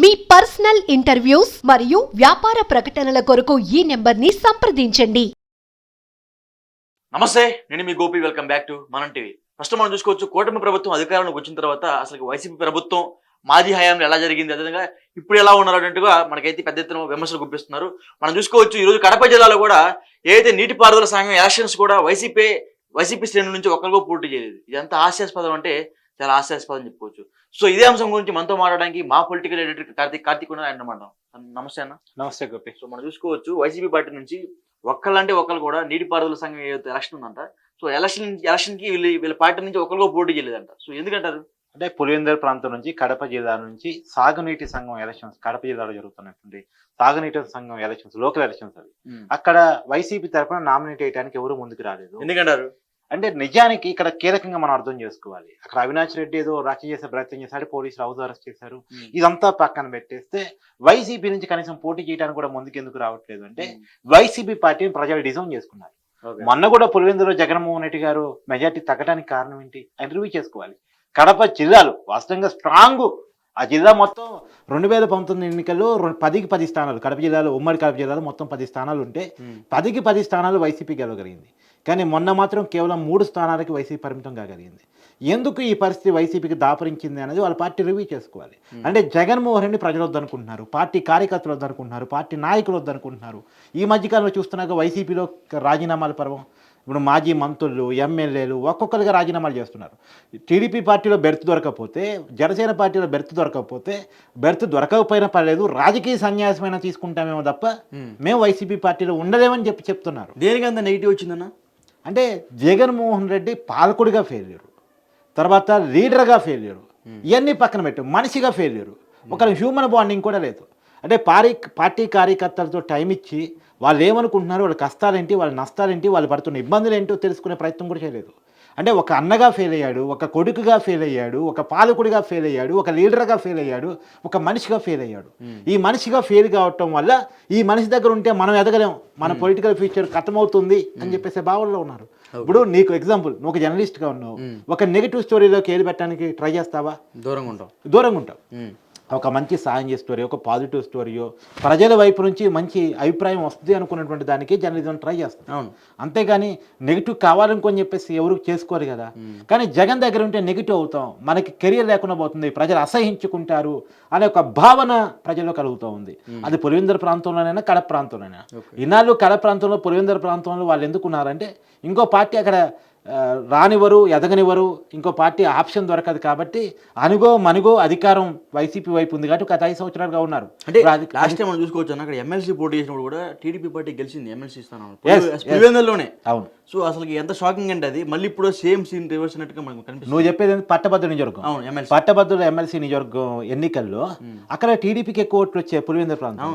మీ personal interviews మరియు వ్యాపార ప్రకటనల కొరకు ఈ నెంబర్ని సంప్రదించండి. నమస్తే నేను మీ Gopi. Welcome back to Manam TV first మనం చూసుకోవచ్చు కూటమి ప్రభుత్వం అధికారంలోకి వచ్చిన తర్వాత అసలు వైసీపీ ప్రభుత్వం మాజీ హయాంలో ఎలా జరిగింది అదేవిధంగా ఇప్పుడు ఎలా ఉన్నారు అన్నట్టుగా మనకైతే పెద్ద ఎత్తున విమర్శలు గుప్పిస్తున్నారు. మనం చూసుకోవచ్చు ఈ రోజు కడప జిల్లాలో కూడా ఏదైతే నీటిపారుదల సంఘం ఎలక్షన్స్ కూడా వైసీపీ వైసీపీ శ్రేణుల నుంచి ఒకరికో పోటీ చేయలేదు. ఇది ఎంత హాస్యాస్పదం అంటే చాలా హాస్యాస్పదం చెప్పుకోవచ్చు. సో ఇదే అంశం గురించి మనతో మాట్లాడడానికి మా పొలిటికల్ ఎడిటర్ కార్తీక్ కార్తీక్ ఉన్నారు. ఆయన మాట నమస్తే అన్న. నమస్తే గోపి. సో మనం చూసుకోవచ్చు వైసీపీ పార్టీ నుంచి ఒక్కళ్ళంటే ఒకళ్ళు కూడా నీటిపారుదల సంఘం ఏదైతే ఎలక్షన్ ఉందంట సో ఎలక్షన్ ఎలక్షన్కి వీళ్ళ వీళ్ళ పార్టీ నుంచి ఒకరికో పోటీ చేయలేదంట. సో ఎందుకంటారు? అంటే పులివెందుల ప్రాంతం నుంచి కడప జిల్లా నుంచి సాగునీటి సంఘం ఎలక్షన్స్ కడప జిల్లాలో జరుగుతున్నటువంటి సాగునీటి సంఘం ఎలక్షన్స్ లోకల్ ఎలక్షన్స్ అవి. అక్కడ వైసీపీ తరఫున నామినేట్ చేయడానికి ఎవరు ముందుకు రాలేదు. ఎందుకంటారు? అంటే నిజానికి ఇక్కడ కీలకంగా మనం అర్థం చేసుకోవాలి. అక్కడ అవినాష్ రెడ్డి ఏదో రచ్చ చేసే ప్రయత్నం చేశాడు పోలీసులు హౌస్ అరెస్ట్ చేశారు. ఇదంతా పక్కన పెట్టేస్తే వైసీపీ నుంచి కనీసం పోటీ చేయడానికి కూడా ముందుకు ఎందుకు రావట్లేదు అంటే వైసీపీ పార్టీని ప్రజలు డిజైన్ చేసుకున్నారు. మొన్న కూడా పులివెందులో జగన్మోహన్ రెడ్డి గారు మెజార్టీ తగ్గడానికి కారణం ఏంటి? ఆయన రివ్యూ చేసుకోవాలి. కడప జిల్లాలు వాస్తవంగా స్ట్రాంగ్ ఆ జిల్లా మొత్తం రెండు వేల పంతొమ్మిది ఎన్నికల్లో పదికి పది స్థానాలు కడప జిల్లాలో ఉమ్మడి కడప జిల్లాలో మొత్తం పది స్థానాలు ఉంటే పదికి పది స్థానాలు వైసీపీ గెలవగలిగింది. కానీ మొన్న మాత్రం కేవలం మూడు స్థానాలకి వైసీపీ పరిమితం కాగలిగింది. ఎందుకు ఈ పరిస్థితి వైసీపీకి దాపరించింది అనేది వాళ్ళ పార్టీ రివ్యూ చేసుకోవాలి. అంటే జగన్మోహన్ రెడ్డి ప్రజలు వద్దనుకుంటున్నారు పార్టీ కార్యకర్తలు వద్దనుకుంటున్నారు పార్టీ నాయకులు వద్దనుకుంటున్నారు ఈ మధ్యకాలంలో చూస్తున్నాక వైసీపీలో రాజీనామాల పర్వం ఇప్పుడు మాజీ మంత్రులు ఎమ్మెల్యేలు ఒక్కొక్కరుగా రాజీనామాలు చేస్తున్నారు. టీడీపీ పార్టీలో బెర్త్ దొరకకపోతే జనసేన పార్టీలో బెర్త్ దొరకకపోతే బెర్త్ దొరకకపోయినా పర్లేదు రాజకీయ సన్యాసమైనా తీసుకుంటామేమో తప్ప మేము వైసీపీ పార్టీలో ఉండలేమని చెప్పి చెప్తున్నారు. దేనికి అంత నెగిటివ్ వచ్చిందన్న? అంటే జగన్మోహన్ రెడ్డి పాలకుడిగా ఫెయిల్యూరు తర్వాత లీడర్గా ఫెయిల్యూరు ఇవన్నీ పక్కన పెట్టు. మనిషిగా ఫెయిల్యూరు ఒక హ్యూమన్ బాండింగ్ కూడా లేదు. అంటే పారి పార్టీ కార్యకర్తలతో టైం ఇచ్చి వాళ్ళు ఏమనుకుంటున్నారు వాళ్ళ కష్టాలేంటి వాళ్ళ నష్టాలేంటి వాళ్ళు పడుతున్న ఇబ్బందులు ఏంటో తెలుసుకునే ప్రయత్నం కూడా చేయలేదు. అంటే ఒక అన్నగా ఫెయిల్ అయ్యాడు ఒక కొడుకుగా ఫెయిల్ అయ్యాడు ఒక పాలకుడిగా ఫెయిల్ అయ్యాడు ఒక లీడర్గా ఫెయిల్ అయ్యాడు ఒక మనిషిగా ఫెయిల్ అయ్యాడు ఈ మనిషిగా ఫెయిల్ కావటం వల్ల ఈ మనిషి దగ్గర ఉంటే మనం ఎదగలేం. మన పొలిటికల్ ఫ్యూచర్ కథమవుతుంది అని చెప్పేసి భావనలో ఉన్నారు. ఇప్పుడు నీకు ఎగ్జాంపుల్ నువ్వు ఒక జర్నలిస్ట్గా ఉన్నావు. ఒక నెగిటివ్ స్టోరీలోకి ఏది పెట్టడానికి ట్రై చేస్తావా? దూరంగా ఉంటాం దూరంగా ఉంటావు. ఒక మంచి సాయం చేసే స్టోరీ ఒక పాజిటివ్ స్టోరీయో ప్రజల వైపు నుంచి మంచి అభిప్రాయం వస్తుంది అనుకున్నటువంటి దానికి జర్నలిజం ట్రై చేస్తాం. అవును. అంతేగాని నెగిటివ్ కావాలనుకొని చెప్పేసి ఎవరు చేసుకోరు కదా. కానీ జగన్ దగ్గర ఉంటే నెగిటివ్ అవుతాం. మనకి కెరియర్ లేకుండా పోతుంది. ప్రజలు అసహించుకుంటారు అనే ఒక భావన ప్రజల్లో కలుగుతూ ఉంది. అది పులివెందుల ప్రాంతంలోనైనా కడప ప్రాంతంలోనైనా. ఇన్నాళ్ళు కడప ప్రాంతంలో పులివెందుల ప్రాంతంలో వాళ్ళు ఎందుకున్నారంటే ఇంకో పార్టీ అక్కడ రానివ్వరు ఎదగనివ్వరు ఇంకో పార్టీ ఆప్షన్ దొరకదు కాబట్టి అనుగో మనుగో అధికారం వైసీపీ వైపు ఉంది కాబట్టి గత ఐదు సంవత్సరాలుగా ఉన్నారు. అంటే లాస్ట్ టైం మనం చూసుకోవచ్చు అన్న అక్కడ ఎమ్మెల్సీ పోటీ చేసినప్పుడు కూడా టీడీపీ పార్టీ గెలిచింది ఎమ్మెల్సీ. పులివెందుల్లోనే అవును. సో అసలు ఎంత షాకింగ్ అంటే అది మళ్ళీ ఇప్పుడు సేమ్ సీన్ రివర్స్ అన్నట్టుగా మనకు కనిపిస్తుంది. నువ్వు చెప్పేది? పట్టభద్రుల నియోజకవర్గం. అవును ఎమ్మెల్సీ పట్టభద్రుల ఎమ్మెల్సీ నియోజకవర్గం ఎన్నికల్లో అక్కడ టీడీపీకి ఎక్కువ ఓట్లు వచ్చాయి పులివెందుల ప్రాంతం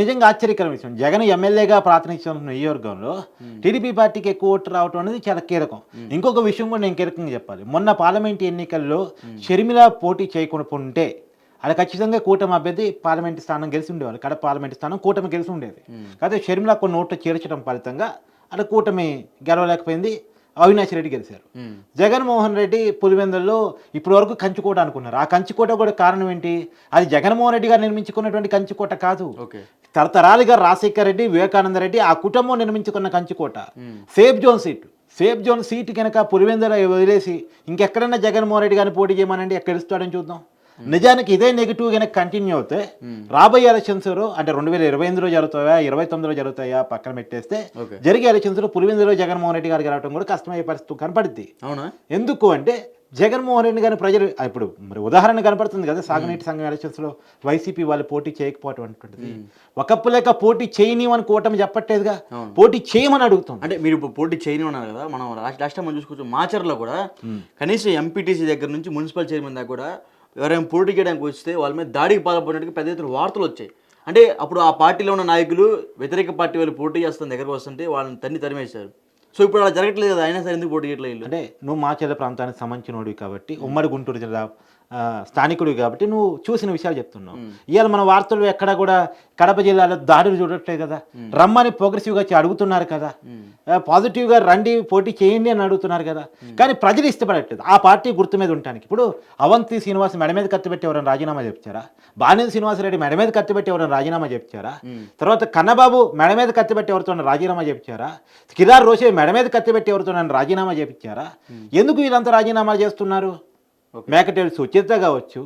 నిజంగా ఆశ్చర్యకరం విషయం. జగన్ ఎమ్మెల్యేగా ప్రాతినిధ్యం నియోజకవర్గంలో టీడీపీ పార్టీకి ఎక్కువ ఓట్లు రావటం అనేది చాలా కీలకం. ఇంకొక విషయం కూడా నేను కీలకంగా చెప్పాలి. మొన్న పార్లమెంట్ ఎన్నికల్లో షర్మిల పోటీ చేయకుండా ఉంటే అది ఖచ్చితంగా కూటమి అభ్యర్థి పార్లమెంట్ స్థానం గెలిచి ఉండేవాళ్ళు. కడప పార్లమెంట్ స్థానం కూటమి గెలిచి ఉండేది. కాకపోతే షర్మిల కొన్ని ఓట్లు చేర్చడం ఫలితంగా అక్కడ కూటమి గెలవలేకపోయింది. అవినాష్ రెడ్డి గెలిచారు. జగన్మోహన్ రెడ్డి పులివెందుల్లో ఇప్పటి వరకు కంచుకోట అనుకున్నారు. ఆ కంచుకోట కూడా కారణం ఏంటి? అది జగన్మోహన్ రెడ్డి గారు నిర్మించుకున్నటువంటి కంచుకోట కాదు. తరతరాలుగా రాజశేఖర్ రెడ్డి వివేకానంద రెడ్డి ఆ కుటుంబం నిర్మించుకున్న కంచుకోట. Safe zone seat. Safe zone seat కనుక పులివెందుల వదిలేసి ఇంకెక్కడన్నా జగన్మోహన్ రెడ్డి గారిని పోటీ చేయమనండి ఎక్కడ ఇస్తాడని చూద్దాం. నిజానికి ఇదే నెగిటివ్ కనుక కంటిన్యూ అవుతే రాబోయే ఎలక్షన్స్ అంటే రెండు వేల ఇరవై ఎనిమిదిలో జరుగుతాయా ఇరవై తొమ్మిదిలో జరుగుతాయా పక్కన పెట్టేస్తే. జరిగే ఎలక్షన్స్లో పులివెందులో జగన్మోహన్ రెడ్డి గారికి రావడం కూడా కష్టమయ్యే పరిస్థితి కనపడుద్ది. అవునా? ఎందుకు అంటే జగన్మోహన్ రెడ్డి గారిని ప్రజలు ఇప్పుడు మరి ఉదాహరణ కనపడుతుంది కదా సాగునీటి సంఘం ఎలక్షన్స్లో వైసీపీ వాళ్ళు పోటీ చేయకపోవటం అనేటువంటిది ఒకప్పు లేక పోటీ చేయనివని కూటమి చెప్పట్లేదుగా. పోటీ చేయమని అడుగుతుంది. అంటే మీరు ఇప్పుడు పోటీ చేయని ఉన్నారు కదా మనం లాస్ట్ లాస్ట్ టైం మనం చూసుకోవచ్చు మాచర్లో కూడా కనీసం ఎంపీటీసీ దగ్గర నుంచి మున్సిపల్ చైర్మన్ దాకా కూడా ఎవరైనా పోటీ చేయడానికి వస్తే వాళ్ళ మీద దాడికి పాల్పడినట్టుగా పెద్ద ఎత్తున వార్తలు వచ్చాయి. అంటే అప్పుడు ఆ పార్టీలో ఉన్న నాయకులు వ్యతిరేక పార్టీ వాళ్ళు పోటీ చేస్తున్న దగ్గరకు వస్తుంటే వాళ్ళని తన్ని తరిమేశారు. సో ఇప్పుడు అలా జరగట్లేదు కదా అయినా సరే ఎందుకు పోటీ చేయట్లేదు అంటే నువ్వు మా జిల్లా ప్రాంతానికి సంబంధించినోడివి కాబట్టి ఉమ్మడి గుంటూరు జిల్లా స్థానికుడు కాబట్టి నువ్వు చూసిన విషయాలు చెప్తున్నావు. ఇవాళ మన వార్తలు ఎక్కడ కూడా కడప జిల్లాలో దాడులు చూడట్లేదు కదా. రమ్మని ప్రోగ్రెసివ్గా వచ్చి అడుగుతున్నారు కదా. పాజిటివ్గా రండి పోటీ చేయండి అని అడుగుతున్నారు కదా. కానీ ప్రజలు ఇష్టపడట్లేదు. ఆ పార్టీ గుర్తు మీద ఉండటానికి. ఇప్పుడు అవంతి శ్రీనివాస్ మెడ మీద కత్తిపెట్టి ఎవరైనా రాజీనామా చెప్తారా? బానేది శ్రీనివాసరెడ్డి మెడ మీద కత్తిపెట్టి ఎవరైనా రాజీనామా చెప్తారా? తర్వాత కన్నబాబు మెడ మీద కత్తిపెట్టి ఎవరితో రాజీనామా చేపించారా కిరార్ రోషే మెడ మీద కత్తిపెట్టి ఎవరితో రాజీనామా చేపించారా ఎందుకు వీళ్ళంతా రాజీనామాలు చేస్తున్నారు? మేకటేడు సుచిత కావచ్చు.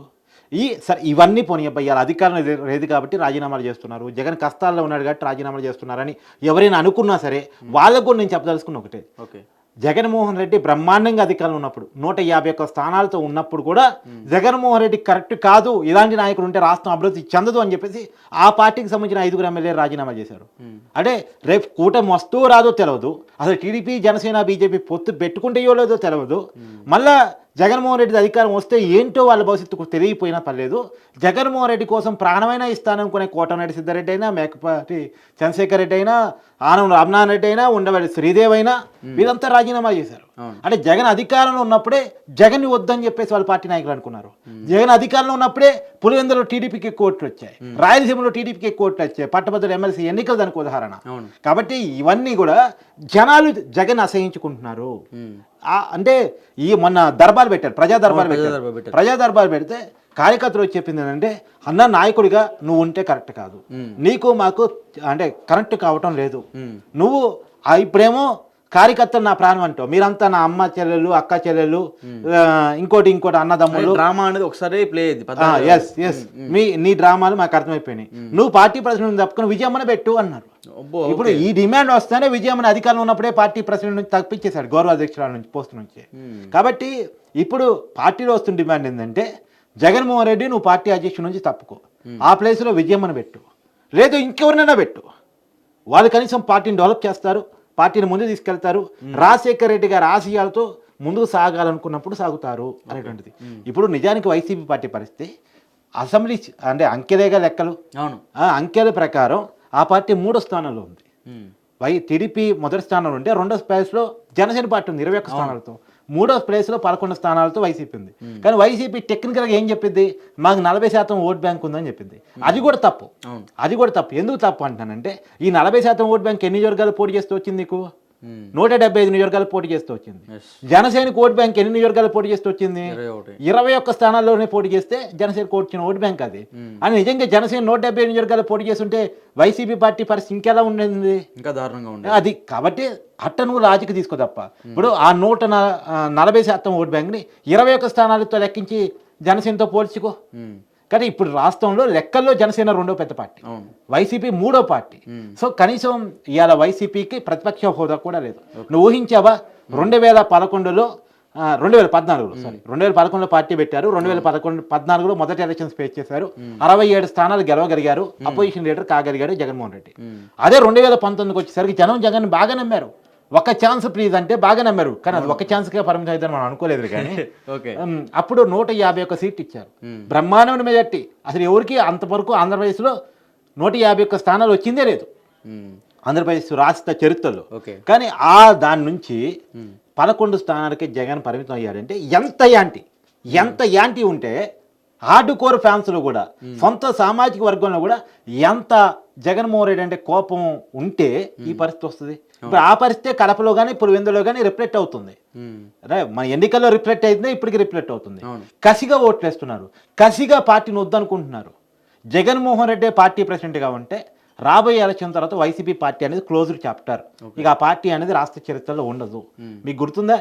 ఈ సరే ఇవన్నీ పోనీ అబ్బాయి ఇవాళ అధికారం లేదు- కాబట్టి రాజీనామాలు చేస్తున్నారు. జగన్ కష్టాల్లో ఉన్నాడు కాబట్టి రాజీనామాలు చేస్తున్నారని ఎవరైనా అనుకున్నా సరే వాళ్ళకు కూడా నేను చెప్పదలుచుకున్న ఒకటే. ఓకే. జగన్మోహన్ రెడ్డి బ్రహ్మాండంగా అధికారంలో ఉన్నప్పుడు నూట యాభై ఒక్క స్థానాలతో ఉన్నప్పుడు కూడా జగన్మోహన్ రెడ్డి కరెక్ట్ కాదు ఇలాంటి నాయకుడు ఉంటే రాష్ట్రం అభివృద్ధి చెందదు అని చెప్పేసి ఆ పార్టీకి సంబంధించిన ఐదుగురు ఎమ్మెల్యే రాజీనామా చేశారు. అంటే రేపు కూటమి వస్తువు రాదో తెలియదు అసలు టీడీపీ జనసేన బీజేపీ పొత్తు పెట్టుకుంటే లేదో తెలియదు మళ్ళా జగన్మోహన్ రెడ్డి అధికారం వస్తే ఏంటో వాళ్ళ భవిష్యత్తుకు తెలియపోయినా పర్లేదు. జగన్మోహన్ రెడ్డి కోసం ప్రాణమైనా ఇస్తాననుకునే కోటమిరెడ్డి సిద్ధారెడ్డి అయినా మేకపాటి చంద్రశేఖర్ రెడ్డి అయినా ఆనం రామనారాయణ రెడ్డి అయినా ఉండవల్లి శ్రీదేవ్ అయినా వీళ్ళంతా రాజీనామా చేశారు. అంటే జగన్ అధికారంలో ఉన్నప్పుడే జగన్ వద్దని చెప్పేసి వాళ్ళ పార్టీ నాయకులు అనుకున్నారు. జగన్ అధికారంలో ఉన్నప్పుడే పులివెందులో టీడీపీకి ఎక్కువ ఓట్లు వచ్చాయి రాయలసీమలో టీడీపీకి ఎక్కువ ఓట్లు వచ్చాయి. పట్టభద్రుల ఎమ్మెల్సీ ఎన్నికలు దానికి ఉదాహరణ. కాబట్టి ఇవన్నీ కూడా జనాలు జగన్ అసహించుకుంటున్నారు. అంటే ఈ మొన్న దర్బార్ పెట్టారు ప్రజా ప్రజా పెట్టారు. ప్రజా దర్బార్ పెడితే కార్యకర్తలు వచ్చి చెప్పింది ఏంటంటే అన్న నాయకుడిగా నువ్వు ఉంటే కరెక్ట్ కాదు. నీకు మాకు అంటే కరెక్ట్ కావటం లేదు. నువ్వు ఇప్పుడేమో కార్యకర్తలు నా ప్రాణం అంటావు. మీరంతా నా అమ్మ చెల్లెలు అక్క చెల్లెలు ఆ, ఇంకోటి ఇంకోటి అన్నదమ్ములు. డ్రామా అనేది ఒకసారి ప్లే అయింది ఎస్ ఎస్ మీ నీ డ్రామాలు మాకు అర్థమైపోయినాయి. నువ్వు పార్టీ ప్రెసిడెంట్ తప్పుకొని విజయమ్మని పెట్టు అన్నారు. ఇప్పుడు ఈ డిమాండ్ వస్తేనే విజయమ్మని అధికారంలో ఉన్నప్పుడే పార్టీ ప్రెసిడెంట్ నుంచి తప్పించేశాడు గౌరవ అధ్యక్షురాల నుంచి పోస్ట్ నుంచి. కాబట్టి ఇప్పుడు పార్టీలో వస్తున్న డిమాండ్ ఏంటంటే జగన్మోహన్ రెడ్డి నువ్వు పార్టీ అధ్యక్షుడి నుంచి తప్పుకో. ఆ ప్లేస్లో విజయమ్మని పెట్టు. లేదు ఇంకెవరినైనా పెట్టు. వాళ్ళు కనీసం పార్టీని డెవలప్ చేస్తారు. పార్టీని ముందు తీసుకెళ్తారు. రాజశేఖర్ రెడ్డి గారి ఆశయాలతో ముందుకు సాగాలనుకున్నప్పుడు సాగుతారు అనేటువంటిది. ఇప్పుడు నిజానికి వైసీపీ పార్టీ పరిస్థితి అసెంబ్లీ అంటే అంకెలేగా లెక్కలు. అవును. ఆ అంకెల ప్రకారం ఆ పార్టీ మూడో స్థానంలో ఉంది. వై టీడీపీ మొదటి స్థానంలో ఉంటే రెండో ప్లేస్లో జనసేన పార్టీ ఉంది ఇరవై ఒక్క స్థానాలతో. మూడో ప్లేస్లో పదకొండు స్థానాలతో వైసీపీ ఉంది. కానీ వైసీపీ టెక్నికల్గా ఏం చెప్పింది? మాకు నలభై శాతం ఓట్ బ్యాంక్ ఉందని చెప్పింది. అది కూడా తప్పు. అది కూడా తప్పు. ఎందుకు తప్పు అంటానంటే ఈ నలభై శాతం ఓట్ బ్యాంక్ ఎన్ని నియోజకవర్గాలు పోటీ చేస్తూ వచ్చింది నీకు. నూట డెబ్బై ఐదు నియోజకవర్గాలు పోటీ చేస్తూ వచ్చింది. Yes. జనసేనకు ఓట్ బ్యాంక్ ఎన్ని నియోజకవర్గాలు పోటీ చేస్తూ వచ్చింది? ఇరవై ఒక్క స్థానాల్లోనే పోటీ చేస్తే జనసేనకు వచ్చిన ఓటు బ్యాంక్ అది. అని నిజంగా జనసేన నూట డెబ్బై నియోజకవర్గాలు పోటీ చేస్తుంటే వైసీపీ పార్టీ పరిస్థితి ఇంకెలా ఉండేది? ఇంకా దారుణంగా ఉండే అది కాబట్టి అట్ట నువ్వు లాజిక్ తీసుకో తప్ప. ఇప్పుడు ఆ నూట నలభై శాతం ఓటు బ్యాంక్ని ఇరవై ఒక్క స్థానాలతో లెక్కించి జనసేనతో పోల్చుకో. కానీ ఇప్పుడు రాష్ట్రంలో లెక్కల్లో జనసేన రెండో పెద్ద పార్టీ. వైసీపీ మూడో పార్టీ. సో కనీసం ఇవాళ వైసీపీకి ప్రతిపక్ష హోదా కూడా లేదు. నువ్వు ఊహించావా? రెండు వేల పదకొండులో రెండు వేల పద్నాలుగులో సారీ రెండు వేల పదకొండులో పార్టీ పెట్టారు. రెండు వేల పదకొండు పద్నాలుగులో మొదటి ఎలక్షన్స్ ఫేస్ చేశారు. అరవై ఏడు స్థానాలు గెలవగలిగారు. అపోజిషన్ లీడర్ కాగలిగాడు జగన్మోహన్ రెడ్డి. అదే రెండు వేల పంతొమ్మిదికి వచ్చేసరికి జనం జగన్ బాగా నమ్మారు. ఒక ఛాన్స్ ప్లీజ్ అంటే బాగా నమ్మారు. కానీ అది ఒక ఛాన్స్కే పరిమితం అయితే మనం అనుకోలేదు కానీ అప్పుడు నూట యాభై ఒక్క సీట్ ఇచ్చారు. బ్రహ్మాండమైన మెజార్టీ. అసలు ఎవరికి అంతవరకు ఆంధ్రప్రదేశ్లో నూట యాభై ఒక్క స్థానాలు వచ్చిందే లేదు. ఆంధ్రప్రదేశ్ రాష్ట్ర చరిత్రలో. ఓకే. కానీ ఆ దాని నుంచి పదకొండు స్థానాలకి జగన్ పరిమితం అయ్యాడంటే ఎంత యాంటీ? ఎంత యాంటీ ఉంటే హార్డ్ కోర్ ఫ్యాన్స్లో కూడా. సొంత సామాజిక వర్గంలో కూడా ఎంత జగన్మోహన్ రెడ్డి అంటే కోపం ఉంటే ఈ పరిస్థితి వస్తుంది. ఇప్పుడు ఆ పరిస్థితే కడపలో కానీ ఇప్పుడు వెందులో కానీ రిఫ్లెక్ట్ అవుతుంది. మన ఎన్నికల్లో రిఫ్లెక్ట్ అయితే ఇప్పటికి రిఫ్లెక్ట్ అవుతుంది. కసిగా ఓట్లేస్తున్నారు. కసిగా పార్టీని వద్దనుకుంటున్నారు. జగన్మోహన్ రెడ్డి పార్టీ ప్రెసిడెంట్గా ఉంటే రాబోయే ఎలక్షన్ తర్వాత వైసీపీ పార్టీ అనేది క్లోజ్డ్ చాప్టర్. ఇక ఆ పార్టీ అనేది రాష్ట్ర చరిత్రలో ఉండదు. మీకు గుర్తుందా?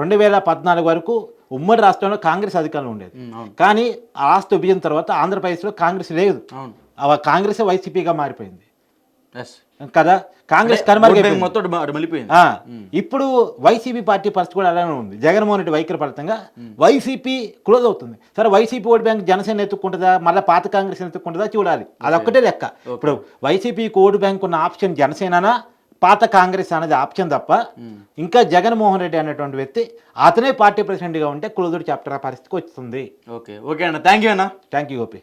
రెండు వేల పద్నాలుగు వరకు ఉమ్మడి రాష్ట్రంలో కాంగ్రెస్ అధికారంలో ఉండేది. కానీ ఆ రాష్ట్ర విభజన తర్వాత ఆంధ్రప్రదేశ్లో కాంగ్రెస్ లేదు. కాంగ్రెస్ వైసీపీగా మారిపోయింది. కదా? కాంగ్రెస్ ఇప్పుడు వైసీపీ పార్టీ పరిస్థితి కూడా అలానే ఉంది. జగన్మోహన్ రెడ్డి వైఖరి ఫలితంగా వైసీపీ క్లోజ్ అవుతుంది. సరే వైసీపీ ఓటు బ్యాంక్ జనసేన ఎత్తుక్కుంటుందా? మళ్ళీ పాత కాంగ్రెస్ ఎత్తుక్కుంటుందా? చూడాలి. అదొక్కటే లెక్క. ఇప్పుడు వైసీపీకి ఓటు బ్యాంక్ ఉన్న ఆప్షన్ జనసేననా? పాత కాంగ్రెస్ అనేది ఆప్షన్ తప్ప ఇంకా జగన్మోహన్ రెడ్డి అనేటువంటి వ్యక్తి అతనే పార్టీ ప్రెసిడెంట్గా ఉంటే క్లోజ్డ్ చాప్టర్ పరిస్థితికి వస్తుంది ఓకే ఓకే అన్న. థ్యాంక్ యూ అన్న. Thank you Gopi.